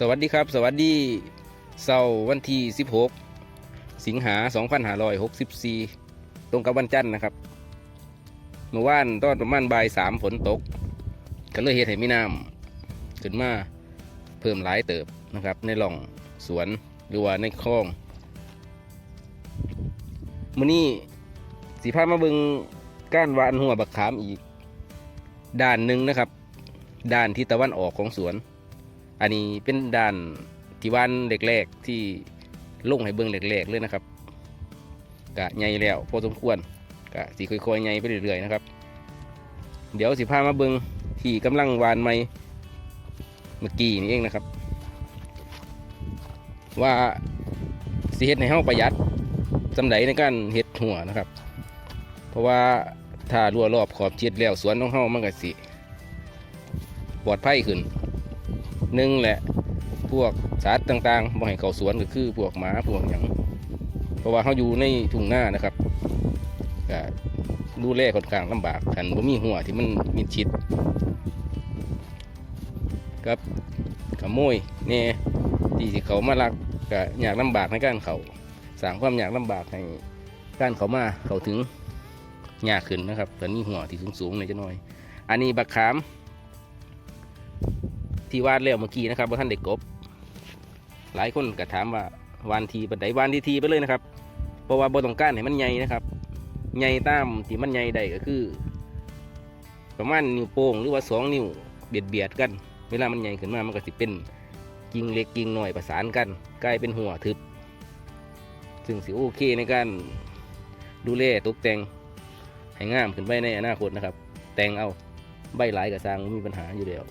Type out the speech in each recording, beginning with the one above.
สวัสดีครับ สวัสดีเสาร์วันที่ 16 สิงหา 2564 ตรงกับวันจันทร์นะครับเมื่อวานตอนประมาณบ่ายสามฝนตก ก็เลยเฮ็ดให้มีน้ำขึ้นมาเพิ่มหลายเติบนะครับ ในหล่องสวนหรือว่าในคลองมื้อนี้สีพามาเบิงก้านวานหัวบักขามอีก ด้านหนึ่งนะครับ ด้านที่ตะวันออกของสวน อันนี้เป็นด่านที่วานแรกๆที่ลงให้เบิ่งแรกๆเลยนะครับกะใหญ่แล้วพอสมควรกะสีค่อยๆใหญ่ไปเรื่อยๆนะครับ เดี๋ยวสิพามาเบิ่งที่กำลังวานไม้เมื่อกี้นี่เองนะครับ ว่าสิเฮ็ดในห้เฮาประหยัดสำไดในการเฮ็ดหัวนะครับ เพราะว่าถ้ารั่วรอบขอบชิดแล้วสวนของเฮามันก็สิปลอดภัยขึ้น หนึ่งแหละ พวกสัตว์ต่างๆบ่ให้เข้าสวนก็คือพวกหมาพวกอย่างเพราะว่าเขาอยู่ในทุ่งนานะครับก็ดูแลค่อนข้างลำบากขันบ่มีหัวที่มันมีชิดกับขโมยแน่ที่สิเขามาลักก็อยากลำบากในการเขาสร้างความอยากลำบากให้การเขามาเขาถึงยากขึ้นนะครับตอนนี้หัวที่สูงๆในอยจะน้อย อันนี้บักขาม ที่วาดแล้วเมื่อกี้นะครับว่าท่านเด็กกบ หลายคนก็ถามว่าวานทีบันไดวานทีทีไปเลยนะครับเพราะว่าบต้องการให้มันใหญ่นะครับใหญ่ตามที่มันใหญ่ได้ก็คือ ประมาณนิ้วโป้งหรือว่าสองนิ้วเบียดเบียดกัน เวลามันใหญ่ขึ้นมามันก็สิเป็นกิ่งเล็กกิ่งหน่อยประสานกัน กลายเป็นหัวทึบ ซึ่งสิโอเคในการดูแลตกแต่งให้งามขึ้นไปในอนาคตนะครับ แต่งเอาใบหลายกับสร้างมีปัญหาอยู่แล้ว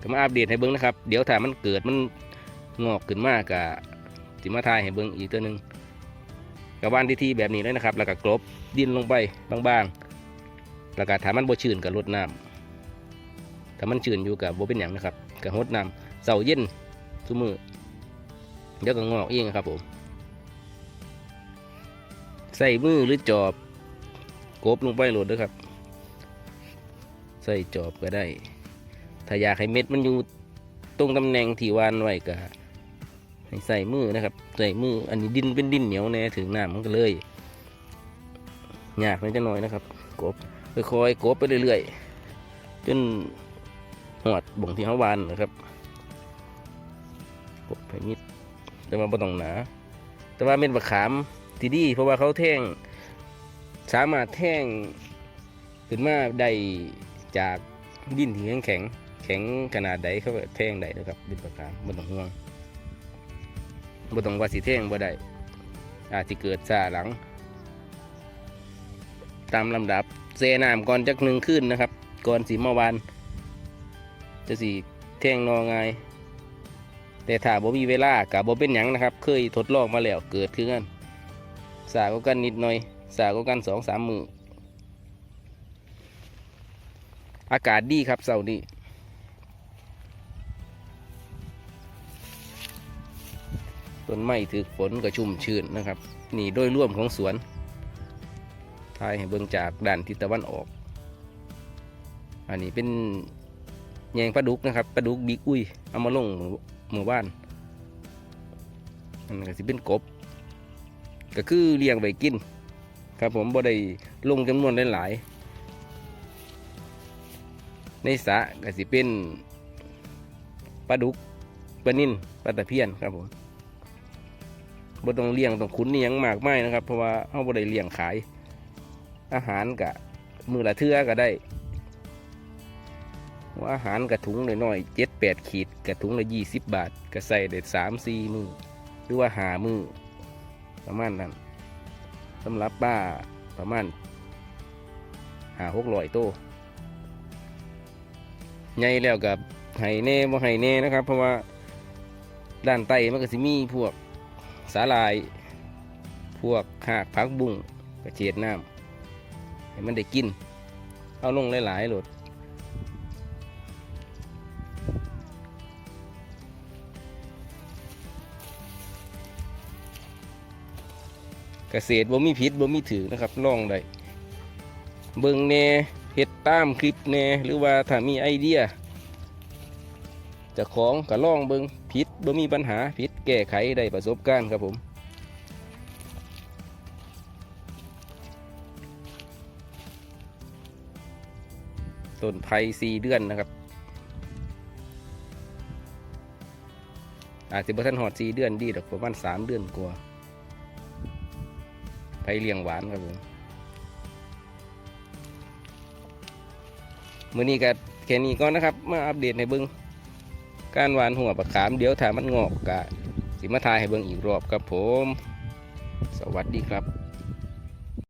ก็มาอัปเดตให้เบิ้งนะครับ เดี๋ยวถ้ามันเกิดมันงอกขึ้นมากกะสิมาทายให้เบิ้งอีกตัวหนึ่งกับวานที่ทีแบบนี้เลยนะครับ แล้วก็กลบดินลงไปบางๆ แล้วก็ถ้ามันบ่ชื้นกับรดน้ำถ้ามันชื้นอยู่กับบ่เป็นอย่างนะครับกับรดน้ำเสาเย็นทุกมือเดี๋ยวก็งอกเองครับผมใส่มือหรือจอบกบลงไปโหลดด้วยครับ ใส่จอบก็ได้ ถ้าอยากให้เม็ดมันอยู่ตรงตำแหน่งที่วานไว้ก็ให้ใส่มือนะครับ ใส่มือ อันนี้ดินเป็นดินเหนียวแน่ถึงน้ำมันก็เลยยากนิดหน่อยนะครับ กบค่อยๆกบไปเรื่อยๆจนหอดบ่งที่เขาวานนะครับกบไปนิดแต่ว่าไม่ต้องหนา แต่ว่าเม็ดมะขามที่ดีเพราะว่าเขาแท่งสามารถแท่งขึ้นมาได้จากดินที่แข็ง ข็งขนาดใดเขาก็แท่งได้นะครับเป็นประการบ่ต้องห่วงบ่ต้องว่าสิแท่งบ่ได้อาจจะเกิดซาหลัง ตามลำดับเซน้ำก่อนจักหนึ่งขึ้นนะครับ ก่อนสีมาวานจะสีแท่งนอไงแต่ถ้าบ่มีเวลากับบ่เป็นหยังนะครับ เคยทดลองมาแล้วเกิดขึ้นกันสาก็กันนิดหน่อย สาก็กันสองสามมืออากาศดีครับเสาร์นี้ ต้นไม้ถือฝนก็ชุ่มชื้นนะครับ นี่โดยร่วมของสวนทายให้เบิ่งจากด้านทิศตะวันออก อันนี้เป็นแยงปลาดุกนะครับปลาดุกบิ๊กอุ้ยเอามาลงหมู่บ้านอันนี้ก็สิเป็นกบ ก็คือเลี้ยงไว้กิน ครับผมบ่ได้ลงจำนวนหลายๆในสระก็สิเป็นปลาดุกปลานิ่นปลาตะเพียนครับผม บ่ต้องเลี้ยงต้องขุนนี่ยังมากไม่นะครับ เพราะว่าเฮาบ่ได้เลี้ยงขาย อาหารกะมือละเทื่อก็ได้ว่าอาหารกระถุงน้อยๆเจ็ดแปดขีดกระถุงละยี่สิบบาทก็ใส่ได้สามสี่มือหรือว่าหามือประมาณนั้นสำหรับป้าประมาณหาหกร้อยโตใหญ่แล้วกับไห้แน่บ่ไห้แน่นะครับ เพราะว่าด้านใต้มันก็สิมีพวก สาลาย พวกหากพักบุ้งกระเจียดน้ำให้มันได้กิน เอาลงหลายๆโหลดเกษตรบ่มีพิษบ่มีถือนะครับลองได้เบิ่งแน่เฮ็ดตามคลิปแน่หรือว่าถ้ามีไอเดีย จะของก็ล่องเบิงผิดบ่มีปัญหาผิดแก้ไขได้ประสบการณ์ครับผมต้นไผ่สี่เดือนนะครับ อาจจะบ่ทันหอดสี่เดือนดีดอกประมาณสามเดือนกว่าไผ่เลี้ยงหวานครับผมมือนี้ก็แค่นี้ก่อนนะครับ มาอัปเดตให้เบิ่ง การหวานหัวประขามเดี๋ยวถ้ามันงอกกะสิมาทายให้เบิ่งอีกรอบครับผม สวัสดีครับ